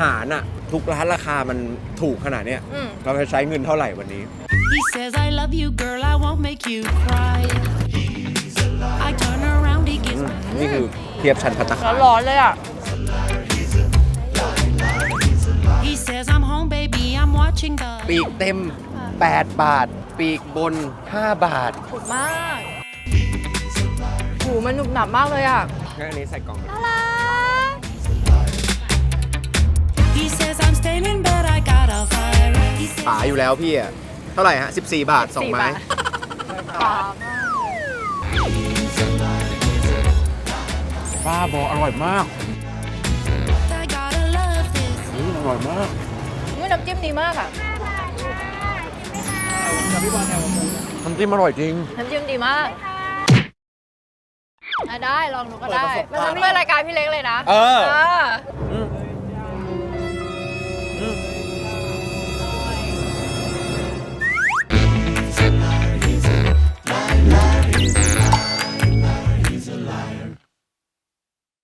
หารอะทุกร้านราคามันถูกขนาดเนี้ยอืม เราจะใช้เงินเท่าไหร่วันนี้ He says, I love you, girl, I won't make you cry. I turn around, he gives me นี่คือเทียบชั้นพัตตาคารร้อนๆเลยอะ He says, I'm home, baby, I'm watching the ปีกเต็ม 8 บาท ปีกบน 5 บาทถูกมาก หูมันหนุบหนับมากเลยอะ งั้นอันนี้ใส่กล่องไปน่ารั อยู่แล้วพี่อะเท่าไหร่ฮะ 14 บาท 2 ไม้ ป้าบอกอร่อยมาก I gotta love this. อืมอร่อยมาก นี่น้ำจิ้มดีมากอะ น้ำจิ้มอร่อยจริง น้ำจิ้มดีมากอะได้ลองดูก็ได้เปิดประสบมันการณ์จะเพื่อรายการพี่เล็กเลยนะเออา